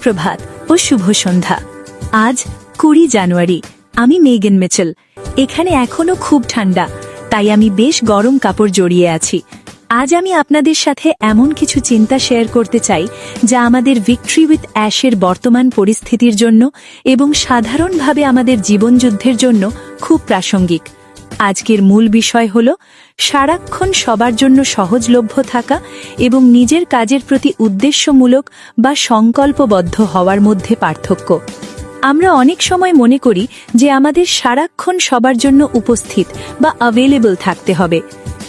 সুপ্রভাত ও শুভ সন্ধ্যা। আজ কুড়ি জানুয়ারি, আমি মেগেন মিচেল। এখানে এখনও খুব ঠান্ডা, তাই আমি বেশ গরম কাপড় জড়িয়ে আছি। আজ আমি আপনাদের সাথে এমন কিছু চিন্তা শেয়ার করতে চাই, যা আমাদের ভিক্টরি উইথ অ্যাশের বর্তমান পরিস্থিতির জন্য এবং সাধারণভাবে আমাদের জীবনযুদ্ধের জন্য খুব প্রাসঙ্গিক। আজকের মূল বিষয় হল সারাক্ষণ সবার জন্য সহজলভ্য থাকা এবং নিজের কাজের প্রতি উদ্দেশ্যমূলক বা সংকল্পবদ্ধ হওয়ার মধ্যে পার্থক্য। আমরা অনেক সময় মনে করি যে আমাদের সারাক্ষণ সবার জন্য উপস্থিত বা অ্যাভেলেবল থাকতে হবে।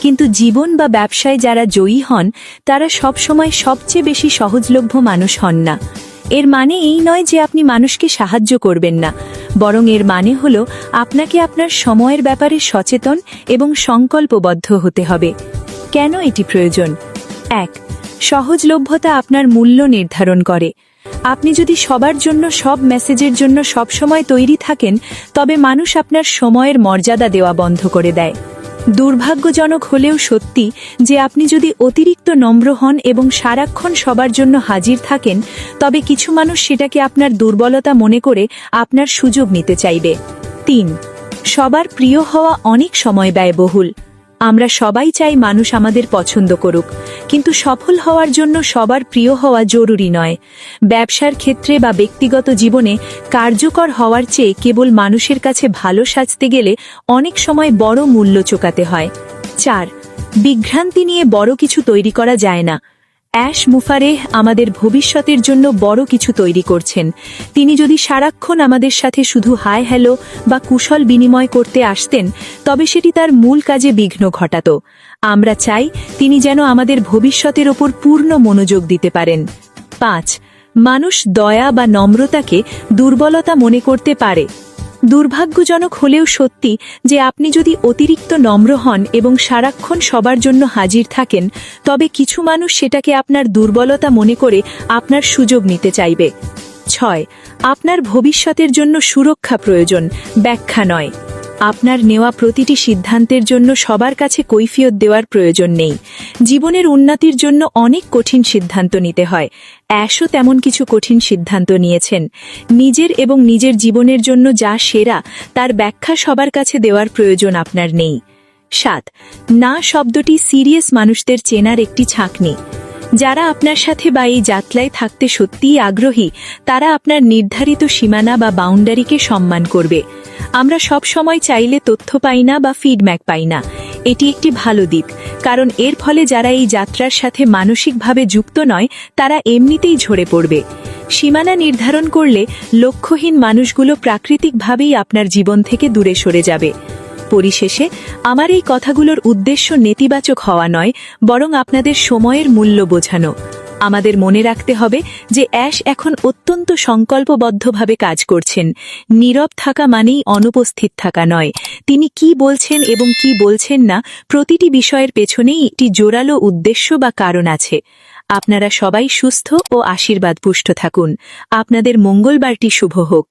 কিন্তু জীবন বা ব্যবসায় যারা জয়ী হন, তারা সবসময় সবচেয়ে বেশি সহজলভ্য মানুষ হন না। এর মানে এই নয় যে আপনি মানুষকে সাহায্য করবেন না। বরং এর মানে হল আপনাকে আপনার সময়ের ব্যাপারে সচেতন এবং সংকল্পবদ্ধ হতে হবে। কেন এটি প্রয়োজন? এক, সহজলভ্যতা আপনার মূল্য নির্ধারণ করে। আপনি যদি সবার জন্য সব মেসেজের জন্য সবসময় তৈরি থাকেন, তবে মানুষ আপনার সময়ের মর্যাদা দেওয়া বন্ধ করে দেয়। দুর্ভাগ্যজনক হলেও সত্যি যে আপনি যদি অতিরিক্ত নম্র হন এবং সারাক্ষণ সবার জন্য হাজির থাকেন, তবে কিছু মানুষ সেটাকে আপনার দুর্বলতা মনে করে আপনার সুযোগ নিতে চাইবে। তিন, সবার প্রিয় হওয়া অনেক সময় ব্যয়বহুল। আমরা সবাই চাই মানুষ আমাদের পছন্দ করুক। কিন্তু সফল হওয়ার জন্য সবার প্রিয় হওয়া জরুরি নয়। ব্যবসার ক্ষেত্রে বা ব্যক্তিগত জীবনে কার্যকর হওয়ার চেয়ে কেবল মানুষের কাছে ভালো সাজতে গেলে অনেক সময় বড় মূল্য চোকাতে হয়। চার, বিভ্রান্তি নিয়ে বড় কিছু তৈরি করা যায় না। অ্যাশ মুফারেহ আমাদের ভবিষ্যতের জন্য বড় কিছু তৈরি করছেন। তিনি যদি সারাক্ষণ আমাদের সাথে শুধু হাই হ্যালো বা কুশল বিনিময় করতে আসতেন, তবে সেটি তার মূল কাজে বিঘ্ন ঘটাত। আমরা চাই তিনি যেন আমাদের ভবিষ্যতের ওপর পূর্ণ মনোযোগ দিতে পারেন। পাঁচ, মানুষ দয়া বা নম্রতাকে দুর্বলতা মনে করতে পারে। দুর্ভাগ্যজনক হলেও সত্যি যে আপনি যদি অতিরিক্ত নম্র হন এবং সারাক্ষণ সবার জন্য হাজির থাকেন, তবে কিছু মানুষ সেটাকে আপনার দুর্বলতা মনে করে আপনার সুযোগ নিতে চাইবে। ছয়, আপনার ভবিষ্যতের জন্য সুরক্ষা প্রয়োজন, ব্যাখ্যা নয়। আপনার নেওয়া প্রতিটি সিদ্ধান্তের জন্য সবার কাছে কৈফিয়ত দেওয়ার প্রয়োজন নেই। জীবনের উন্নতির জন্য অনেক কঠিন সিদ্ধান্ত নিতে হয়। অ্যাশও তেমন কিছু কঠিন সিদ্ধান্ত নিয়েছেন। নিজের এবং নিজের জীবনের জন্য যা সেরা, তার ব্যাখ্যা সবার কাছে দেওয়ার প্রয়োজন আপনার নেই। সাত, না শব্দটি সিরিয়াস মানুষদের চেনার একটি ছাঁকনি। যারা আপনার সাথে বা এই যাত্রায় থাকতে সত্যিই আগ্রহী, তারা আপনার নির্ধারিত সীমানা বা বাউন্ডারিকে সম্মান করবে। আমরা সব সময় চাইলে তথ্য পাই না বা ফিডব্যাক পাই না। এটি একটি ভালো দিক, কারণ এর ফলে যারা এই যাত্রার সাথে মানসিকভাবে যুক্ত নয়, তারা এমনিতেই ঝরে পড়বে। সীমানা নির্ধারণ করলে লক্ষ্যহীন মানুষগুলো প্রাকৃতিকভাবেই আপনার জীবন থেকে দূরে সরে যাবে। পরিশেষে, আমার এই কথাগুলোর উদ্দেশ্য নেতিবাচক হওয়া নয়, বরং আপনাদের সময়ের মূল্য বোঝানো। আমাদের মনে রাখতে হবে যে অ্যাশ এখন অত্যন্ত সংকল্পবদ্ধভাবে কাজ করছেন। নীরব থাকা মানেই অনুপস্থিত থাকা নয়। তিনি কি বলছেন এবং কি বলছেন না প্রতিটি বিষয়ের পেছনেই একটি জোরালো উদ্দেশ্য বা কারণ আছে। আপনারা সবাই সুস্থ ও আশীর্বাদ পুষ্ট থাকুন। আপনাদের মঙ্গলবারটি শুভ হোক।